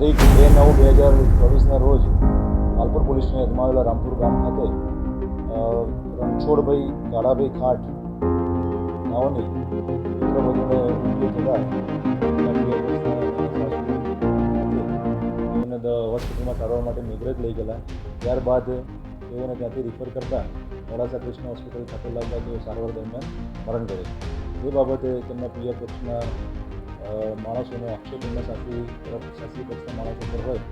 તારીખ બે નવ બે હજાર ચોવીસના રોજ માલપુર પોલીસને હદમાં આવેલા રામપુર ગામ ખાતે રણછોડભાઈ કાળાભાઈ ખાટ નાઓની મિત્રબંધુને મૃત્યુ થતાં એમને હોસ્પિટલમાં સારવાર માટે મેઘરજ લઈ ગયેલા. ત્યારબાદ તેઓને ત્યાંથી રિફર કરતા મોડાસા કૃષ્ણ હોસ્પિટલ ખાતે લાવતા તેઓ સારવાર દરમિયાન મરણ કરે એ બાબતે તેમના પ્રિય પક્ષના માણસોનો આક્ષેપ એમના તરફ સાસરી પક્ષના માણસો પર હોય,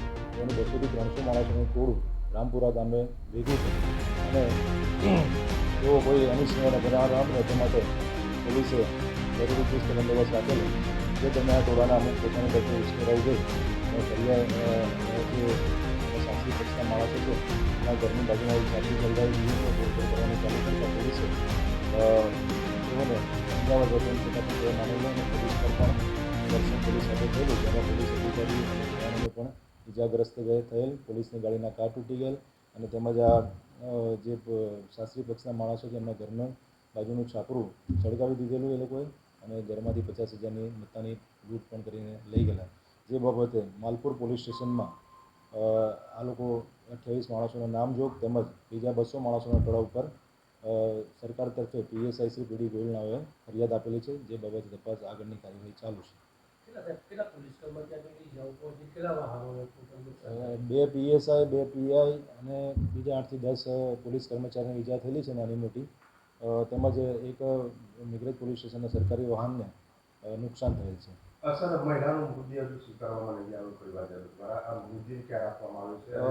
એને બસોથી ત્રણસો માણસોનું ટોળું રામપુરા ગામે ભેગું થયું. અને જો કોઈ અનિચ્છનીય બનાવ બને તે માટે પોલીસે જરૂરી ચુસ્ત બંદોબસ્ત રાખેલો. જે આ ટોળાના અમુક પોતાની લોકો ઉશ્કેરાઈ ગઈ, અને ફરિયાદ જે પક્ષના માણસો છે, એના ઘરની બાજુમાં સાસરી સલગાવી દીધી કરવાનું જતો છતાં પણ તેઓ માની લઈને પોલીસ પણ દર્શન પોલીસ સાથે થયેલું. જેમાં પોલીસ અધિકારી અને જવાનોને પણ ઇજાગ્રસ્ત થયેલ. પોલીસની ગાડીના કાર તૂટી ગયેલ અને તેમજ આ જે શાસ્ત્રી પક્ષના માણસો છે એમના ઘરનું બાજુનું છાપરું સળગાવી દીધેલું એ લોકોએ અને ઘરમાંથી પચાસ હજારની મત્તાની લૂંટ પણ કરીને લઈ ગયેલા. જે બાબતે માલપુર પોલીસ સ્ટેશનમાં આ લોકો અઠ્યાવીસ માણસોના નામ જોગ તેમજ બીજા બસો માણસોના ટોળા ઉપર સરકાર તરફે PSI Shri P D Goyal નાઓએ ફરિયાદ આપેલી છે જે બાબતે તપાસ આગળની કાર્યવાહી ચાલુ છે. બે પીએસઆઈ બે પીઆઈ અને બીજા આઠથી દસ પોલીસ કર્મચારીને ઈજા થયેલી છે નાની મોટી. તેમજ એક મિગ્રજ પોલીસ સ્ટેશનના સરકારી વાહનને નુકસાન થયેલ છે.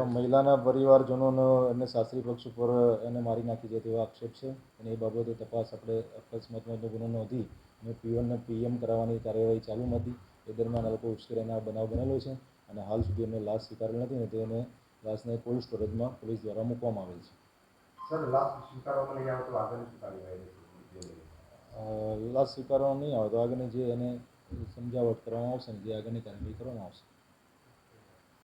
મહિલાનો આ પરિવારજનોનો એમને સાસરી પક્ષ ઉપર એને મારી નાખી છે તેવો આક્ષેપ છે અને એ બાબતે તપાસ આપણે અકસ્માતનો ગુનો નોંધી અને પીઓનને પીએમ કરાવવાની કાર્યવાહી ચાલુ હતી એ દરમિયાન આ લોકો ઉશ્કેરાના બનાવ બનેલો છે અને હાલ સુધી એમને લાશ સ્વીકારેલ નથી અને તેને લાશને કોલ્ડ સ્ટોરેજમાં પોલીસ દ્વારા મૂકવામાં આવેલ છે. સર લાશ સ્વીકારવામાં નહીં આવે તો આગળની શું કાર્યવાહી લાશ સ્વીકારવામાં નહીં આવે તો આગળની જે એને સમજાવટ કરવામાં આવશે અને જે આગળની કાર્યવાહી કરવામાં આવશે.